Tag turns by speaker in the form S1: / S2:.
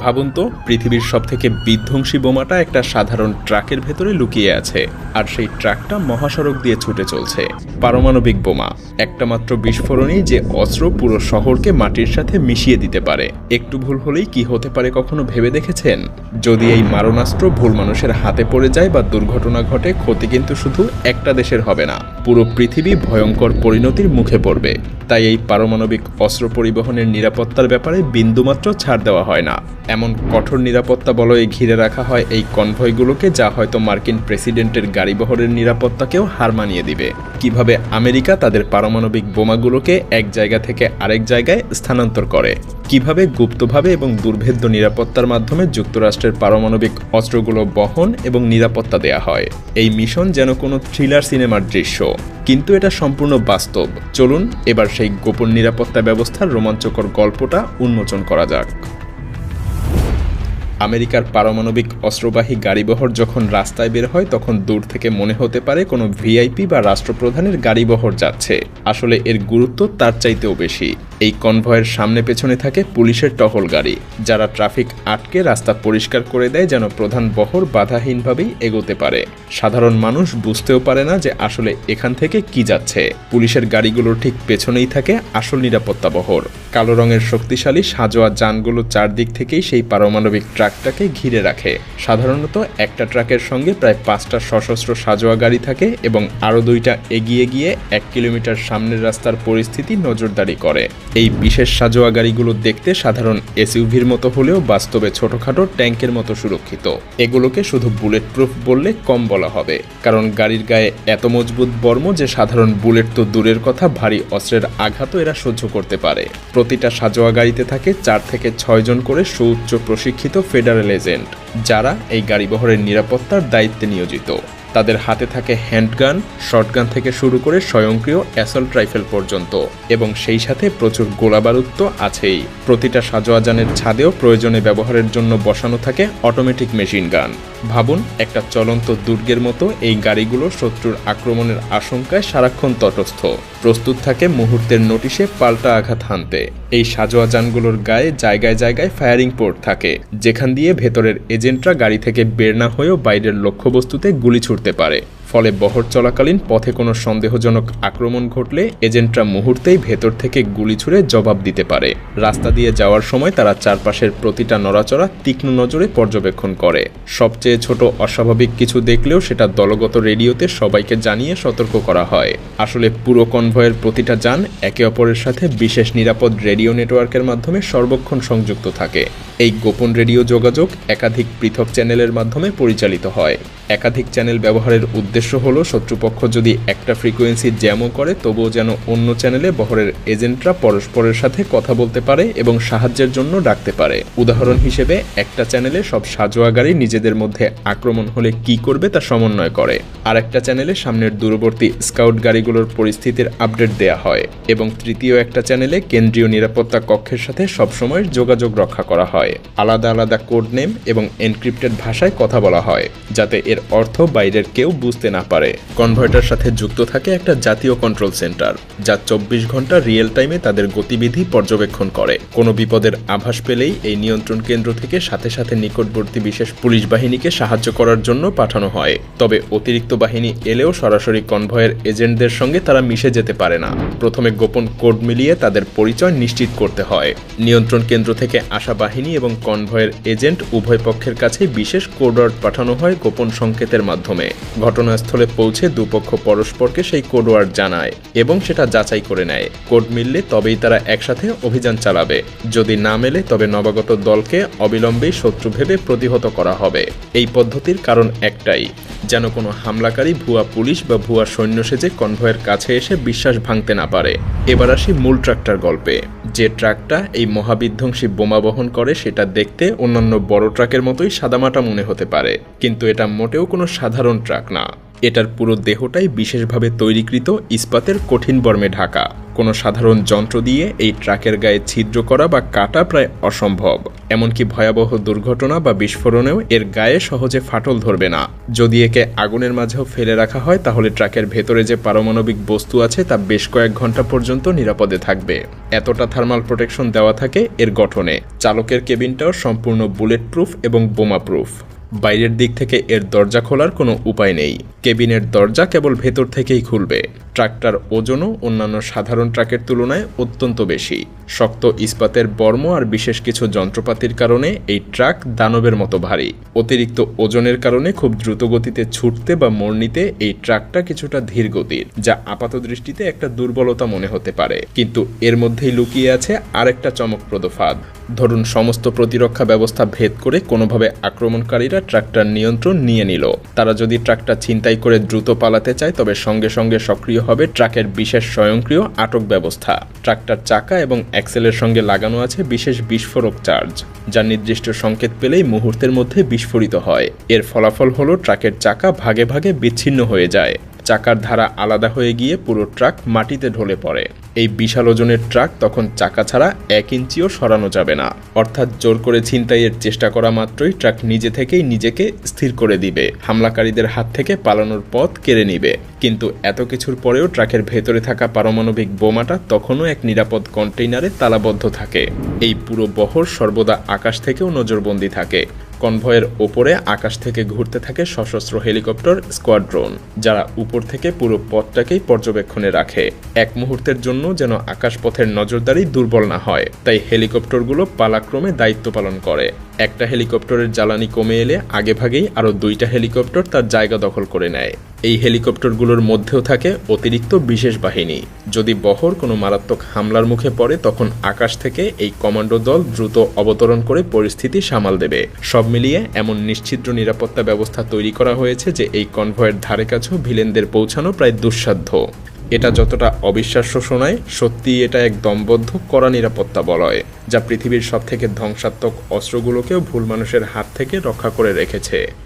S1: ভাবুন তো, পৃথিবীর সবথেকে বিধ্বংসী বোমাটা একটা সাধারণ ট্রাকের ভেতরে লুকিয়ে আছে। আর সেই ট্রাকটা মহাসড়ক দিয়ে ছুটে চলছে। পারমাণবিক বোমা। একটা মাত্র বিস্ফোরণেই যে অস্ত্র পুরো শহরকে মাটির সাথে মিশিয়ে দিতে পারে। একটু ভুল হলেই কি হতে পারে কখনো ভেবে দেখেছেন? যদি এই মারণাস্ত্র ভুল মানুষের হাতে পড়ে যায় বা দুর্ঘটনা ঘটে, ক্ষতি কিন্তু শুধু একটা দেশের হবে না। পুরো পৃথিবী ভয়ঙ্কর পরিণতির মুখে পড়বে। তাই এই পারমাণবিক অস্ত্র পরিবহনের নিরাপত্তার ব্যাপারে বিন্দুমাত্র ছাড় দেওয়া হয় না। এমন কঠোর নিরাপত্তা বলয়ে ঘিরে রাখা হয় এই কনভয়গুলোকে যা হয়তো মার্কিন প্রেসিডেন্টের গাড়িবহরের নিরাপত্তাকেও হার মানিয়ে দিবে। কীভাবে আমেরিকা তাদের পারমাণবিক বোমাগুলোকে এক জায়গা থেকে আরেক জায়গায় স্থানান্তর করে? কীভাবে গুপ্তভাবে এবং দুর্ভেদ্য নিরাপত্তার মাধ্যমে যুক্তরাষ্ট্রের পারমাণবিক অস্ত্রগুলো বহন এবং নিরাপত্তা দেয়া হয়? এই মিশন যেন কোনো থ্রিলার সিনেমার দৃশ্য। কিন্তু এটা সম্পূর্ণ বাস্তব। চলুন এবার সেই গোপন নিরাপত্তা ব্যবস্থার রোমাঞ্চকর গল্পটা উন্মোচন করা যাক। আমেরিকার পারমাণবিক অস্ত্রবাহী গাড়িবহর যখন রাস্তায় বের হয়, তখন দূর থেকে মনে হতে পারে কোনো ভিআইপি বা রাষ্ট্রপ্রধানের গাড়িবহর যাচ্ছে। আসলে এর গুরুত্ব তার চাইতেও বেশি। এই কনভয়ের সামনে পেছনে থাকে পুলিশের টহল গাড়ি, যারা ট্রাফিক আটকে রাস্তা পরিষ্কার করে দেয় যেন প্রধান বহর বাধাহীনভাবেই এগোতে পারে। সাধারণ মানুষ বুঝতেও পারে না যে আসলে এখান থেকে কি যাচ্ছে। পুলিশের গাড়িগুলোর ঠিক পেছনেই থাকে আসল নিরাপত্তা বহর। কালো রঙের শক্তিশালী সাজোয়া যানগুলো চারদিক থেকেই সেই পারমাণবিক ট্রাকটাকে ঘিরে রাখে। সাধারণত একটা ট্রাকের সঙ্গে প্রায় পাঁচটা সশস্ত্র সাজোয়া গাড়ি থাকে এবং আরও দুইটা এগিয়ে গিয়ে এক কিলোমিটার সামনের রাস্তার পরিস্থিতি নজরদারি করে। এই বিশেষ সাজোয়া গাড়িগুলো দেখতে সাধারণ এসইউভির মতো হলেও বাস্তবে ছোটখাটো ট্যাঙ্কের মতো সুরক্ষিত। এগুলোকে শুধু বুলেট প্রুফ বললে কম বলা হবে, কারণ গাড়ির গায়ে এত মজবুত বর্ম যে সাধারণ বুলেট তো দূরের কথা, ভারী অস্ত্রের আঘাতও এরা সহ্য করতে পারে। প্রতিটা সাজোয়া গাড়িতে থাকে চার থেকে ছয় জন করে সুউচ্চ প্রশিক্ষিত ফেডারেল এজেন্ট, যারা এই গাড়িবহরের নিরাপত্তার দায়িত্বে নিয়োজিত। তাদের হাতে থাকে হ্যান্ডগান শর্টগান থেকে শুরু করে স্বয়ংক্রিয় অ্যাসল্ট রাইফেল পর্যন্ত। এবং সেই সাথে প্রচুর গোলাবারুদ তো আছেই। প্রতিটা সাজোয়াজানের ছাদেও প্রয়োজনে ব্যবহারের জন্য বসানো থাকে অটোমেটিক মেশিন গান। ভাবুন, একটা চলন্ত দুর্গের মতো এই গাড়িগুলো শত্রুর আক্রমণের আশঙ্কায় সারাক্ষণ তটস্থ। প্রস্তুত থাকে মুহূর্তের নোটিশে পাল্টা আঘাত হানতে। এই সাজোয়া যানগুলোর গায়ে জায়গায় জায়গায় ফায়ারিং পোর্ট থাকে। যেখান দিয়ে ভেতরের এজেন্টরা গাড়ি থেকে বের না হয়েও বাইরের লক্ষ্যবস্তুতে গুলি ছুটতে পারে। ফলে বহর চলাকালীন পথে কোনো সন্দেহজনক আক্রমণ ঘটলে এজেন্টরা মুহূর্তেই ভেতর থেকে গুলি ছুড়ে জবাব দিতে পারে। রাস্তা দিয়ে যাওয়ার সময় তারা চারপাশের প্রতিটা নড়াচড়া তীক্ষ্ণ নজরে পর্যবেক্ষণ করে। সবচেয়ে ছোট অস্বাভাবিক কিছু দেখলেও সেটা দলগত রেডিওতে সবাইকে জানিয়ে সতর্ক করা হয়। আসলে পুরো কনভয়ের প্রতিটা যান একে অপরের সাথে বিশেষ নিরাপদ রেডিও নেটওয়ার্কের মাধ্যমে সর্বক্ষণ সংযুক্ত থাকে। এই গোপন রেডিও যোগাযোগ একাধিক পৃথক চ্যানেলের মাধ্যমে পরিচালিত হয়। একাধিক চ্যানেল ব্যবহারের উদ্দেশ্য হলো, শত্রুপক্ষ যদি একটা ফ্রিকোয়েন্সি জ্যামও করে, তবুও যেন অন্য চ্যানেলে বহরের এজেন্টরা পরস্পরের সাথে কথা বলতে পারে এবং সাহায্যের জন্য ডাকতে পারে। উদাহরণ হিসেবে, একটা চ্যানেলে সব সাজোয়া গাড়ি নিজেদের মধ্যে আক্রমণ হলে কি করবে তা সমন্বয় করে। আর একটা চ্যানেলে সামনের দূরবর্তী স্কাউট গাড়িগুলোর পরিস্থিতির আপডেট দেয়া হয় এবং তৃতীয় একটা চ্যানেলে কেন্দ্রীয় নিরাপত্তা কক্ষের সাথে সবসময় যোগাযোগ রক্ষা করা হয়। আলাদা আলাদা কোড নেম এবং এনক্রিপ্টেড ভাষায় কথা বলা হয়, যাতে এর অর্থ বাইরের কেউ বুঝতে না পারে। কনভার্টার সাথে যুক্ত থাকে একটা জাতীয় কন্ট্রোল সেন্টার যা চব্বিশ ঘণ্টা রিয়েল টাইমে তাদের গতিবিধি পর্যবেক্ষণ করে। কোনো বিপদের আভাস পেলেই এই নিয়ন্ত্রণ কেন্দ্র থেকে সাথে সাথে নিকটবর্তী বিশেষ পুলিশ বাহিনীকে সাহায্য করার জন্য পাঠানো হয়। তবে অতিরিক্ত বাহিনী এলেও সরাসরি কনভয়ের এজেন্টদের সঙ্গে তারা মিশে যেতে পারে না। প্রথমে গোপন কোড মিলিয়ে তাদের পরিচয় নিশ্চিত করতে হয়। নিয়ন্ত্রণ কেন্দ্র থেকে আসা বাহিনী এবং কনভয়ের এজেন্ট উভয় পক্ষের কাছে বিশেষ কোডওয়ার্ড পাঠানো হয় গোপন সংকেতের মাধ্যমে। ঘটনাস্থলে পৌঁছে দুপক্ষ পরস্পরকে সেই কোডওয়ার্ড জানায় এবং সেটা যাচাই করে নেয়। কোড মিললে তবেই তারা একসাথে অভিযান চালাবে। যদি না মেলে, তবে নবাগত দলকে অবিলম্বেই শত্রু ভেবে প্রতিহত করা হবে। এই পদ্ধতির কারণ একটাই। যেন কোনো হামলাকারী ভুয়া পুলিশ বা ভুয়া সৈন্য সেজে কনভয়ের কাছে এসে বিশ্বাস ভাঙতে না পারে। এবার আসি মূল ট্রাকটার গল্পে। যে ট্রাকটা এই মহাবিধ্বংসী বোমা বহন করে সেটা দেখতে অন্যান্য বড় ট্রাকের মতোই সাদামাটা মনে হতে পারে। কিন্তু এটা মোটেও কোনো সাধারণ ট্রাক না। এটার পুরো দেহটাই বিশেষভাবে তৈরিকৃত ইস্পাতের কঠিন বর্মে ঢাকা। কোনো সাধারণ যন্ত্র দিয়ে এই ট্রাকের গায়ে ছিদ্র করা বা কাটা প্রায় অসম্ভব। এমনকি ভয়াবহ দুর্ঘটনা বা বিস্ফোরণেও এর গায়ে সহজে ফাটল ধরবে না। যদি একে আগুনের মাঝেও ফেলে রাখা হয়, তাহলে ট্রাকের ভেতরে যে পারমাণবিক বস্তু আছে, তা বেশ কয়েক ঘণ্টা পর্যন্ত নিরাপদে থাকবে। এতটা থার্মাল প্রোটেকশন দেওয়া থাকে এর গঠনে। চালকের কেবিনটাও সম্পূর্ণ বুলেট প্রুফ এবং বোমা প্রুফ বাইরের দিক থেকে এর দরজা খোলার কোনো উপায় নেই। কেবিনের দরজা কেবল ভেতর থেকেই খুলবে। ট্রাকটার ওজনও অন্যান্য সাধারণ ট্রাকের তুলনায় অত্যন্ত বেশি। শক্ত ইস্পাতের বর্ম আর বিশেষ কিছু যন্ত্রপাতির কারণে এই ট্রাক দানবের মতো ভারী। অতিরিক্ত ওজনের কারণে খুব দ্রুত গতিতে ছুটতে বা মোড় নিতে এই ট্রাকটা কিছুটা ধীর গতির, যা আপাত দৃষ্টিতে একটা দুর্বলতা মনে হতে পারে। কিন্তু এর মধ্যেই লুকিয়ে আছে আরেকটা চমকপ্রদ ফাঁদ। ধরুন সমস্ত প্রতিরক্ষা ব্যবস্থা ভেদ করে কোনোভাবে আক্রমণকারীরা ট্রাকটার নিয়ন্ত্রণ নিয়ে নিল। তারা যদি ট্রাকটা ছিনতাই করে দ্রুত পালাতে চায়, তবে সঙ্গে সঙ্গে সক্রিয় হবে ট্রাকের বিশেষ স্বয়ংক্রিয় আটক ব্যবস্থা। ট্রাকটার চাকা এবং অ্যাক্সেলের সঙ্গে লাগানো আছে বিশেষ বিস্ফোরক চার্জ, যা নির্দিষ্ট সংকেত পেলেই মুহূর্তের মধ্যে বিস্ফোরিত হয়। এর ফলাফল হলো ট্রাকের চাকা ভাগে ভাগে বিচ্ছিন্ন হয়ে যায়। চাকার ধারা আলাদা হয়ে গিয়ে পুরো ট্রাক মাটিতে ঢলে পড়ে। এই বিশাল ওজনের ট্রাক তখন চাকা ছাড়া এক ইঞ্চিও সরানো যাবে না। অর্থাৎ জোর করে ছিনতাইয়ের চেষ্টা করা মাত্রই ট্রাক নিজে থেকেই নিজেকে স্থির করে দিবে। হামলাকারীদের হাত থেকে পালানোর পথ কেড়ে নিবে। কিন্তু এত কিছুর পরেও ট্রাকের ভেতরে থাকা পারমাণবিক বোমাটা তখনও এক নিরাপদ কন্টেইনারে তালাবদ্ধ থাকে। এই পুরো বহর সর্বদা আকাশ থেকেও নজরবন্দি থাকে। কনভয়ের ওপরে আকাশ থেকে ঘুরতে থাকে সশস্ত্র হেলিকপ্টার স্কোয়াড্রোন, যারা উপর থেকে পুরো পথটাকেই পর্যবেক্ষণে রাখে। এক মুহূর্তের জন্য যেন আকাশপথের নজরদারি দুর্বল না হয়, তাই হেলিকপ্টারগুলো পালাক্রমে দায়িত্ব পালন করে। একটা হেলিকপ্টারের জ্বালানি কমে এলে আগেভাগেই আরও দুইটা হেলিকপ্টার তার জায়গা দখল করে নেয়। এই হেলিকপ্টারগুলোর মধ্যেও থাকে অতিরিক্ত বিশেষ বাহিনী। যদি বহর কোনো মারাত্মক হামলার মুখে পড়ে, তখন আকাশ থেকে এই কমান্ডো দল দ্রুত অবতরণ করে পরিস্থিতি সামাল দেবে। সব মিলিয়ে এমন নিশ্চিদ্র নিরাপত্তা ব্যবস্থা তৈরি করা হয়েছে যে এই কনভয়ের ধারে কাছেও ভিলেনদের পৌঁছানো প্রায় দুঃসাধ্য। এটা যতটা অবিশ্বাস্য শোনায় সত্যি এটা এক দমবদ্ধ করা নিরাপত্তা বলয়, যা পৃথিবীর সবথেকে ধ্বংসাত্মক অস্ত্রগুলোকেও ভুল মানুষের হাত থেকে রক্ষা করে রেখেছে।